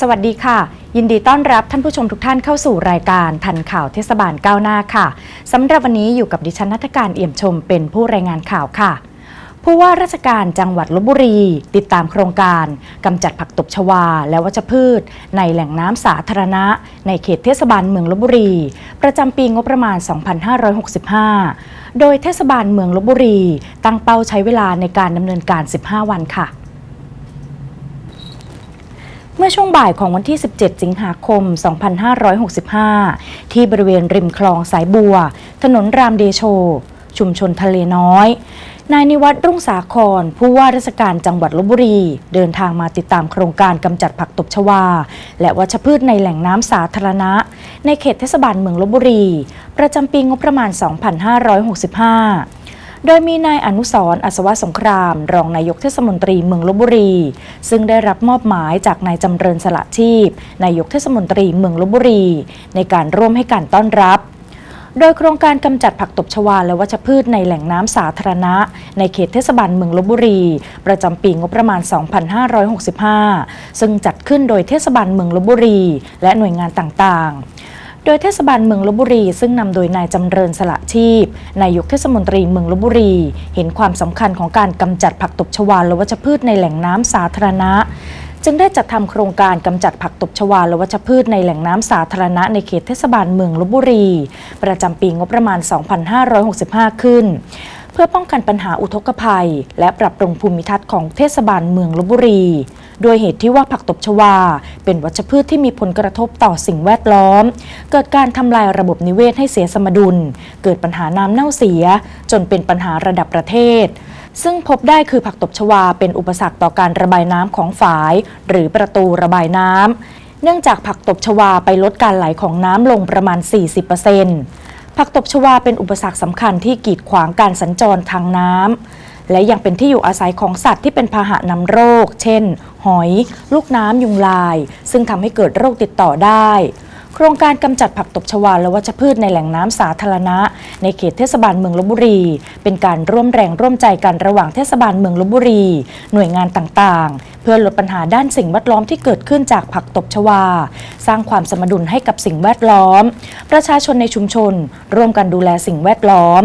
สวัสดีค่ะ ยินดีต้อนรับท่านผู้ชมทุกท่านเข้าสู่รายการทันข่าวเทศบาลก้าวหน้าค่ะสำหรับวันนี้อยู่กับดิฉันนัทการเอี่ยมชมเป็นผู้รายงานข่าวค่ะผู้ว่าราชการจังหวัดลบบุรี ติดตามโครงการกำจัดผักตบชวาและวัชพืช ในแหล่งน้ำสาธารณะ ในเขตเทศบาลเมืองลบบุรี ประจำปีงบประมาณ 2565 โดยเทศบาลเมืองลบบุรี ตั้งเป้าใช้เวลาในการดำเนินการ 15 วันค่ะ เมื่อช่วงบ่ายของวันที่ 17 สิงหาคม 2565 ที่บริเวณริมคลองสายบัว ถนนรามเดโช ชุมชนทะเลน้อย นายนิวัฒน์รุ่งสาคร ผู้ว่าราชการจังหวัดลบบุรี เดินทางมาติดตามโครงการกำจัดผักตบชวา และวัชพืชในแหล่งน้ำสาธารณะ ในเขตเทศบาลเมืองลบบุรี ประจำปีงบประมาณ 2565 โดยมีนายอนุสรอัศวะสงคราม รองนายกเทศมนตรีเมืองลบบุรี ซึ่งได้รับมอบหมายจากนายจำเริญสละชีพ นายกเทศมนตรีเมืองลบบุรี ในการร่วมให้การต้อนรับโดยโครงการกำจัดผักตบชวาและวัชพืชในแหล่งน้ำสาธารณะ ในเขตเทศบาลเมืองลบบุรี ประจำปีงบประมาณ 2565 ซึ่งจัดขึ้นโดยเทศบาลเมืองลบบุรี และหน่วยงานต่างๆ โดยเทศบาลเมืองลบบุรี ซึ่งนำโดยนายจำเริญสละชีพนายกเทศมนตรีเมืองลบบุรี เห็นความสำคัญของการกำจัดผักตบชวาและวัชพืชในแหล่งน้ำสาธารณะ จึงได้จัดทำโครงการกำจัดผักตบชวาและวัชพืชในแหล่งน้ำสาธารณะในเขตเทศบาลเมืองลบบุรี ประจำปีงบประมาณ 2565 ขึ้นเพื่อป้องกันปัญหาอุทกภัย และปรับปรุงภูมิทัศน์ของเทศบาลเมืองลบบุรี โดยเหตุที่ว่าผักตบชวา เป็นวัชพืชที่มีผลกระทบต่อสิ่งแวดล้อม เกิดการทำลายระบบนิเวศให้เสียสมดุล เกิดปัญหาน้ำเน่าเสีย จนเป็นปัญหาระดับประเทศ ซึ่งพบได้คือผักตบชวาเป็นอุปสรรคต่อการระบายน้ำของฝาย หรือประตูระบายน้ำเนื่องจากผักตบชวาไปลดการไหลของน้ำลงประมาณ 40%ผักตบชวาเป็นอุปสรรคสำคัญที่กีดขวางการสัญจรทางน้ำและยังเป็นที่อยู่อาศัยของสัตว์ที่เป็นพาหะนำโรค เช่น หอย ลูกน้ำยุงลาย ซึ่งทำให้เกิดโรคติดต่อได้ โครงการกำจัดผักตบชวาและวัชพืชในแหล่งน้ำสาธารณะ ในเขตเทศบาลเมืองลบบุรี เป็นการร่วมแรงร่วมใจกันระหว่างเทศบาลเมืองลบบุรี หน่วยงานต่างๆ เพื่อลดปัญหาด้านสิ่งแวดล้อมที่เกิดขึ้นจากผักตบชวา สร้างความสมดุลให้กับสิ่งแวดล้อม ประชาชนในชุมชน ร่วมกันดูแลสิ่งแวดล้อม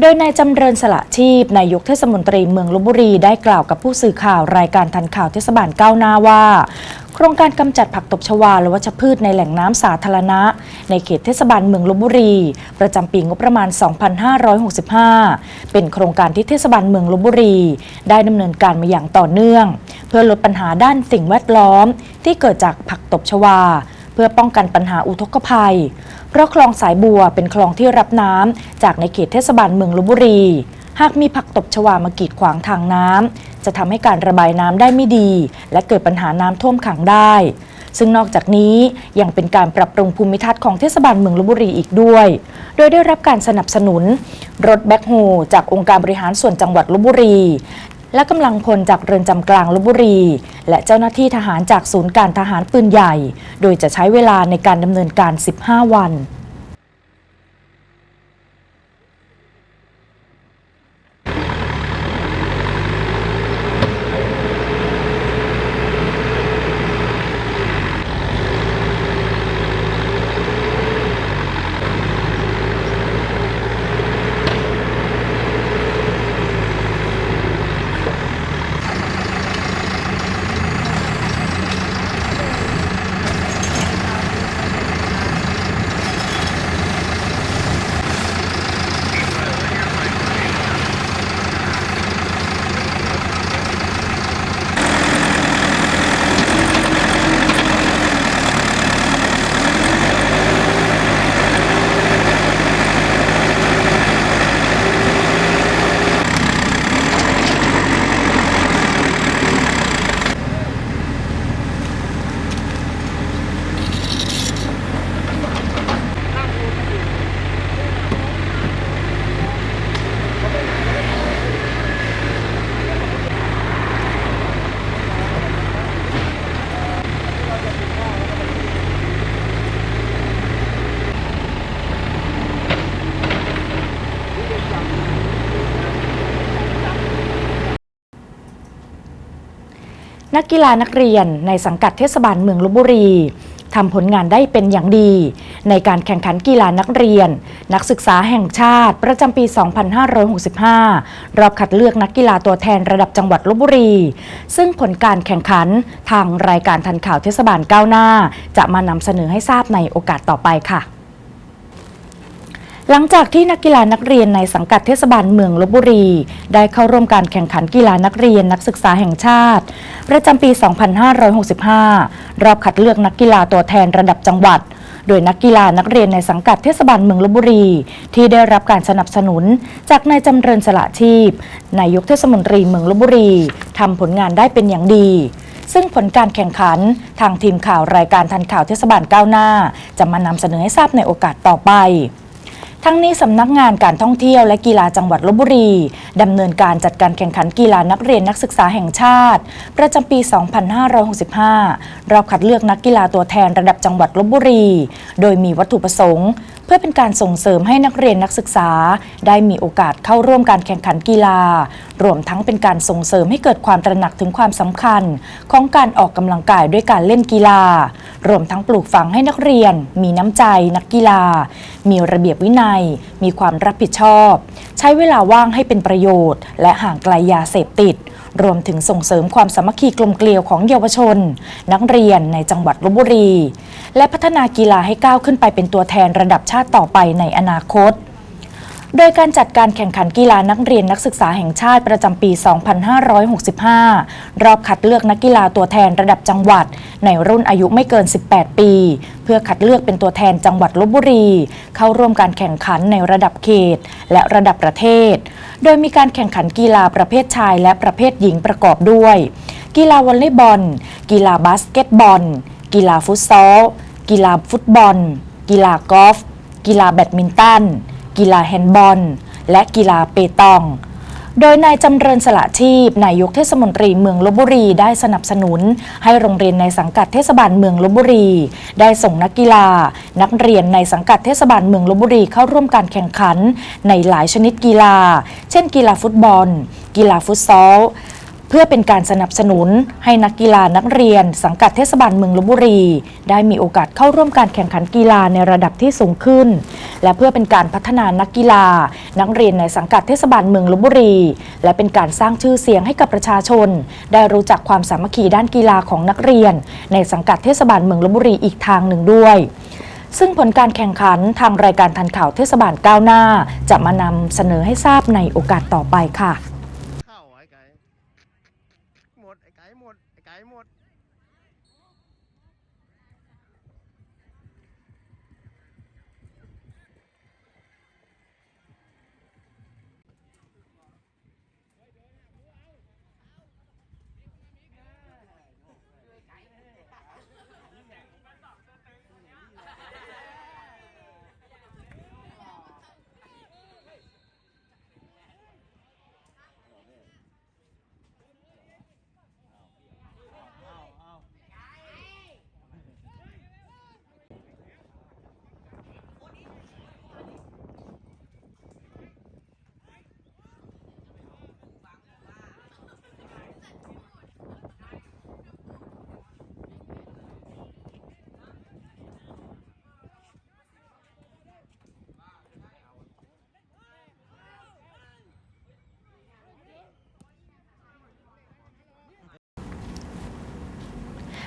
โดยนายจำเริญสละชีพนายกเทศมนตรีเมืองลบบุรีได้กล่าวกับผู้สื่อข่าวรายการทันข่าวเทศบาลก้าวหน้าว่า โครงการกำจัดผักตบชวาและวัชพืชในแหล่งน้ำสาธารณะ ในเขตเทศบาลเมืองลบบุรี ประจำปีงบประมาณ 2565 เป็นโครงการที่เทศบาลเมืองลบบุรี ได้ดำเนินการมาอย่างต่อเนื่อง เพื่อลดปัญหาด้านสิ่งแวดล้อม ที่เกิดจากผักตบชวา เพื่อป้องกันปัญหาอุทกภัย ราะคลองสายบัวเป็นคลองที่รับน้ำจากในเขตเทศบาลเมืองลบบุรี หากมีผักตบชวามากีดขวางทางน้ำจะทำให้การระบายน้ำได้ไม่ดี และเกิดปัญหาน้ำท่วมขังได้ ซึ่งนอกจากนี้ยังเป็นการปรับปรุงภูมิทัศน์ของเทศบาลเมืองลบบุรีอีกด้วย โดยได้รับการสนับสนุน รถแบ็คโฮจากองค์การบริหารส่วนจังหวัดลบบุรี และกำลังพลจากเรือนจำกลางลบบุรี และเจ้าหน้าที่ทหารจากศูนย์การทหารปืนใหญ่ โดยจะใช้เวลาในการดำเนินการ 15 วัน นักกีฬานักเรียนในสังกัดเทศบาลเมืองลบบุรีทำผลงานได้เป็นอย่างดี ในการแข่งขันกีฬานักเรียน นักศึกษาแห่งชาติ ประจำปี 2565 รอบคัดเลือกนักกีฬาตัวแทนระดับจังหวัดลบบุรี ซึ่งผลการแข่งขันทางรายการทันข่าวเทศบาลก้าวหน้า จะมานำเสนอให้ทราบในโอกาสต่อไปค่ะ หลังจากที่นักกีฬานักเรียนในสังกัดเทศบาลเมืองลบบุรี ได้เข้าร่วมการแข่งขันกีฬานักเรียนนักศึกษาแห่งชาติ ประจำปี 2565 รอบคัดเลือกนักกีฬาตัวแทนระดับจังหวัด โดยนักกีฬานักเรียนในสังกัดเทศบาลเมืองลบบุรี ที่ได้รับการสนับสนุน จากนายจำเริญสละชีพนายกเทศมนตรีเมืองลบบุรีทำผลงานได้เป็นอย่างดีซึ่งผลการแข่งขันทางทีมข่าวรายการทันข่าวเทศบาลก้าวหน้า จะมานำเสนอให้ทราบในโอกาสต่อไป ทั้งนี้สำนักงานการท่องเที่ยวและกีฬาจังหวัดลบบุรีดำเนินการจัดการแข่งขันกีฬานักเรียนนักศึกษาแห่งชาติ ประจำปี 2565 รอบคัดเลือกนักกีฬาตัวแทนระดับจังหวัดลบบุรี โดยมีวัตถุประสงค์เพื่อเป็นการส่งเสริมให้นักเรียนนักศึกษา ได้มีโอกาสเข้าร่วมการแข่งขันกีฬา รวมทั้งเป็นการส่งเสริมให้เกิดความตระหนักถึงความสำคัญ ของการออกกำลังกายด้วยการเล่นกีฬา รวมทั้งปลูกฝังให้นักเรียน มีน้ำใจ นักกีฬา มีระเบียบวินัย มีความรับผิดชอบ ใช้เวลาว่างให้เป็นประโยชน์ และห่างไกลยาเสพติด รวมถึงส่งเสริมความสามัคคีกลมเกลียวของเยาวชน นักเรียนในจังหวัดลบบุรี และพัฒนากีฬาให้ก้าวขึ้นไปเป็นตัวแทนระดับชาติต่อไปในอนาคต โดยการจัดการแข่งขันกีฬานักเรียนนักศึกษาแห่งชาติประจำปี 2565 รอบคัดเลือกนักกีฬาตัวแทนระดับจังหวัด ในรุ่นอายุไม่เกิน 18 ปี เพื่อคัดเลือกเป็นตัวแทนจังหวัดลบบุรี เข้าร่วมการแข่งขันในระดับเขต และระดับประเทศ โดยมีการแข่งขันกีฬาประเภทชายและประเภทหญิงประกอบด้วย กีฬาวอลเลย์บอล กีฬาบาสเกตบอล กีฬาฟุตซอล กีฬาฟุตบอล กีฬากอล์ฟ กีฬาแบดมินตัน กีฬาแฮนด์บอล และกีฬาเปตอง โดยนายจำเริญสละชีพนายกเทศมนตรีเมืองลบบุรีได้สนับสนุน ให้โรงเรียนในสังกัดเทศบาลเมืองลบบุรี ได้ส่งนักกีฬา นักเรียนในสังกัดเทศบาลเมืองลบบุรีเข้าร่วมการแข่งขัน ในหลายชนิดกีฬา เช่น กีฬาฟุตบอล กีฬาฟุตซอล เพื่อเป็นการสนับสนุนให้นักกีฬานักเรียน สังกัดเทศบาลเมืองลบบุรี ได้มีโอกาสเข้าร่วมการแข่งขันกีฬาในระดับที่สูงขึ้น และเพื่อเป็นการพัฒนานักกีฬา นักเรียนในสังกัดเทศบาลเมืองลบบุรี และเป็นการสร้างชื่อเสียงให้กับประชาชน ได้รู้จักความสามัคคีด้านกีฬาของนักเรียน ในสังกัดเทศบาลเมืองลบบุรีอีกทางหนึ่งด้วยซึ่งผลการแข่งขันทางรายการทันข่าวเทศบาลก้าวหน้า จะมานำเสนอให้ทราบในโอกาสต่อไปค่ะ เข้าไอ้ไก่หมดไอ้ไก่หมดไอ้ไก่หมด